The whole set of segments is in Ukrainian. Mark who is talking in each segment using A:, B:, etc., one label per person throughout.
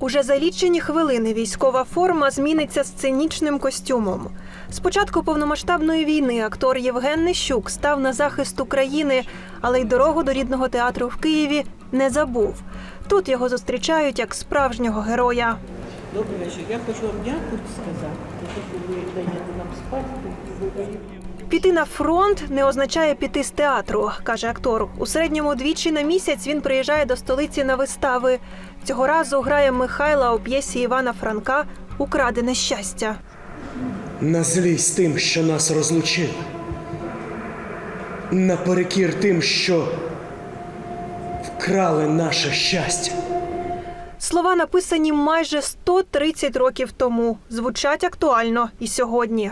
A: Уже за лічені хвилини військова форма зміниться сценічним костюмом. З початку повномасштабної війни актор Євген Нещук став на захист України, але й дорогу до рідного театру в Києві не забув. Тут його зустрічають як справжнього героя.
B: Добрий вечір. Я хочу вам дякую сказати що ви даєте нам спати.
A: Піти на фронт не означає піти з театру, каже актор. У середньому двічі на місяць він приїжджає до столиці на вистави. Цього разу грає Михайла у п'єсі Івана Франка Украдене щастя.
C: На злість тим, що нас розлучили. Наперекір тим, що вкрали наше щастя.
A: Слова написані майже 130 років тому. Звучать актуально і сьогодні.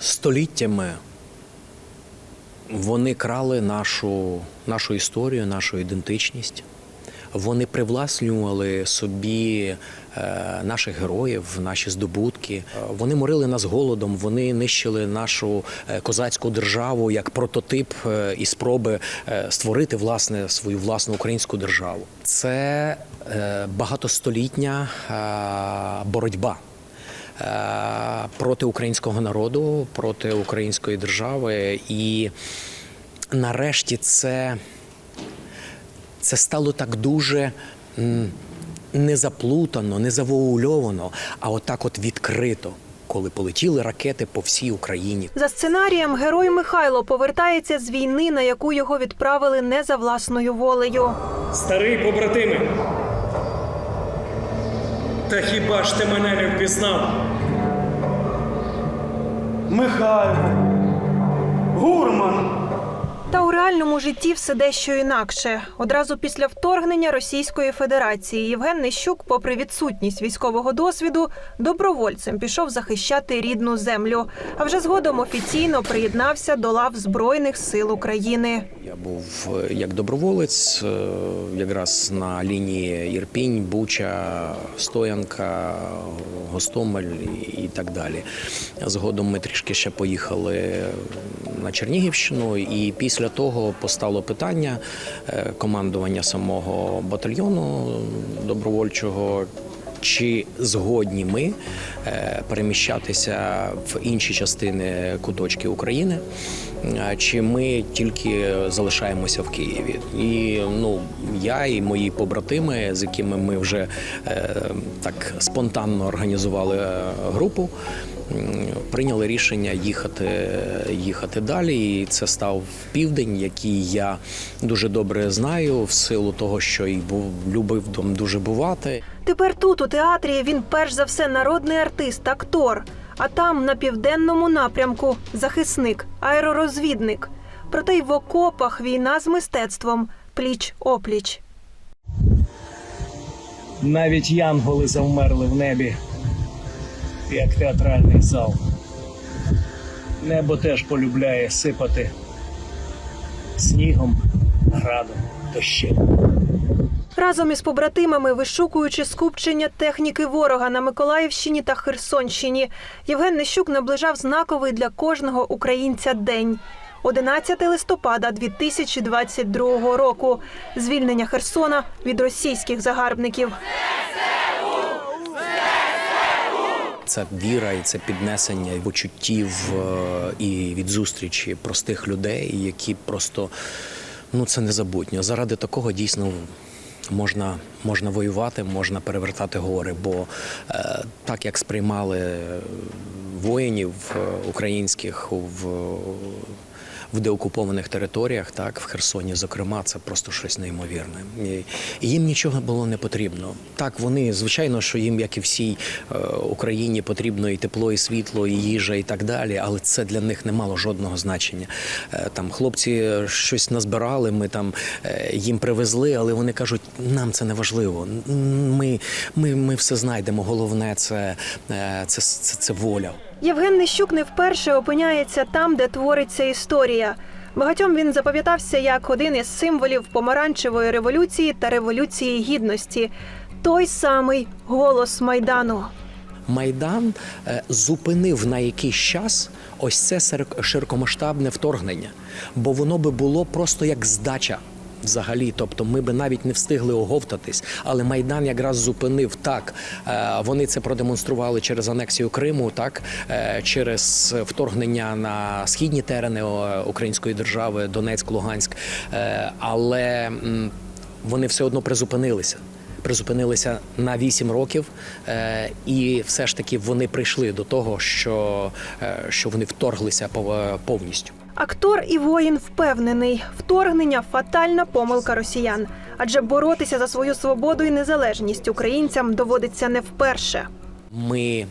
D: століттями вони крали нашу, нашу історію, нашу ідентичність. Вони привласнювали собі е, наших героїв, наші здобутки. Е, Вони морили нас голодом, вони нищили нашу е, козацьку державу як прототип і спроби створити власне свою власну українську державу. Це багатостолітня боротьба проти українського народу, проти української держави. І нарешті це, це стало так дуже. Не заплутано, не завуальовано, а отак от відкрито, коли полетіли ракети по всій Україні.
A: За сценарієм герой Михайло повертається з війни, на яку його відправили не за власною волею.
C: Старий побратиме. Та хіба ж ти мене не впізнав?
E: Михайло, Гурман.
A: Та у реальному житті все дещо інакше. Одразу після вторгнення Російської Федерації Євген Нещук, попри відсутність військового досвіду, добровольцем пішов захищати рідну землю. А вже згодом офіційно приєднався до лав Збройних сил України.
D: Я був е, як доброволець, е, якраз на лінії Ірпінь, Буча, Стоянка, Гостомель і- і так далі. Згодом ми трішки ще поїхали на Чернігівщину, і після того постало питання е, командування самого батальйону добровольчого. Чи згодні ми е, переміщатися в інші частини куточки України, е, чи ми тільки залишаємося в Києві? І ну я і мої побратими, з якими ми вже так спонтанно організували групу, прийняли рішення їхати, їхати далі. І це став південь, який я дуже добре знаю, в силу того, що і був любив там дуже бувати.
A: Тепер тут, у театрі, він перш за все народний артист, актор. А там, на південному напрямку, захисник, аеророзвідник. Проте й в окопах війна з мистецтвом пліч опліч.
E: Навіть янголи завмерли в небі, як театральний зал. Небо теж полюбляє сипати снігом, градом, дощем.
A: Разом із побратимами, вишукуючи скупчення техніки ворога на Миколаївщині та Херсонщині, Євген Нещук наближав знаковий для кожного українця день. 11 листопада 2022 року. Звільнення Херсона від російських загарбників.
D: Це віра і це піднесення почуттів е, і від зустрічі простих людей, які просто ну це незабутньо. Заради такого дійсно. Можна, можна воювати, можна перевертати гори, бо е, так як сприймали воїнів е, українських в, в деокупованих територіях, так в Херсоні, зокрема, це просто щось неймовірне. І, їм нічого було не потрібно. Так, вони звичайно, що їм, як і всій е, Україні, потрібно і тепло, і світло, і їжа, і так далі. Але це для них не мало жодного значення. Е, там хлопці щось назбирали, ми там е, їм привезли, але вони кажуть, нам це не важливо. Ми, ми, ми все знайдемо. Головне це, е, це, це, це воля.
A: Євген Нещук не вперше опиняється там, де твориться історія. Багатьом він запам'ятався як один із символів помаранчевої революції та революції гідності. Той самий голос майдану.
D: Майдан е, зупинив на якийсь час ось це широкомасштабне вторгнення, бо воно би було просто як здача Взагалі, тобто ми би навіть не встигли оговтатись, але майдан якраз зупинив так. е, Вони це продемонстрували через анексію Криму, так е, через вторгнення на східні терени української держави, Донецьк, Луганськ. Е, Але вони все одно призупинилися. Призупинилися на 8 років, і все ж таки вони прийшли до того, що, що вони вторглися повністю.
A: Актор і воїн впевнений, вторгнення фатальна помилка росіян, адже боротися за свою свободу і незалежність українцям доводиться не вперше.
D: Ми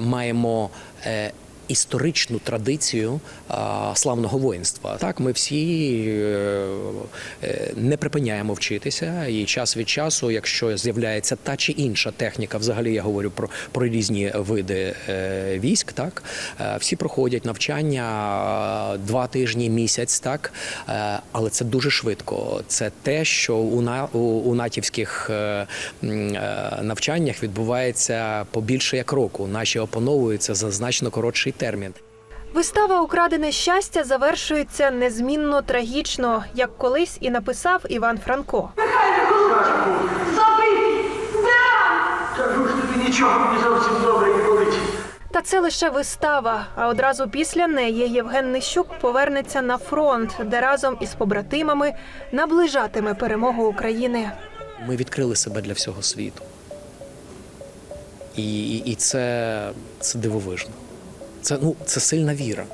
D: маємо е, історичну традицію славного воїнства. Так, ми всі е, е, не припиняємо вчитися, і час від часу, якщо з'являється та чи інша техніка, взагалі я говорю про, про різні види е, військ, так всі проходять навчання два тижні, місяць, так але це дуже швидко. Це те, що у на у, у натівських навчаннях відбувається побільше як року. Наші опановуються за значно коротший термін.
A: Вистава Украдене щастя завершується незмінно трагічно, як колись і написав Іван Франко.
F: Кажу ж тобі нічого не зовсім добре не болить.
A: Та це лише вистава. А одразу після неї Євген Нищук повернеться на фронт, де разом із побратимами наближатиме перемогу України.
D: Ми відкрили себе для всього світу. І, і, і це, це дивовижно. Це, ну, це сильна віра.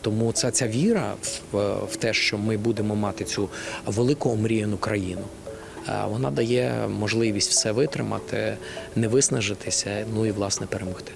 D: Тому ця, ця віра в, в те, що ми будемо мати цю велику омріяну країну, е, вона дає можливість все витримати, не виснажитися, ну і власне перемогти.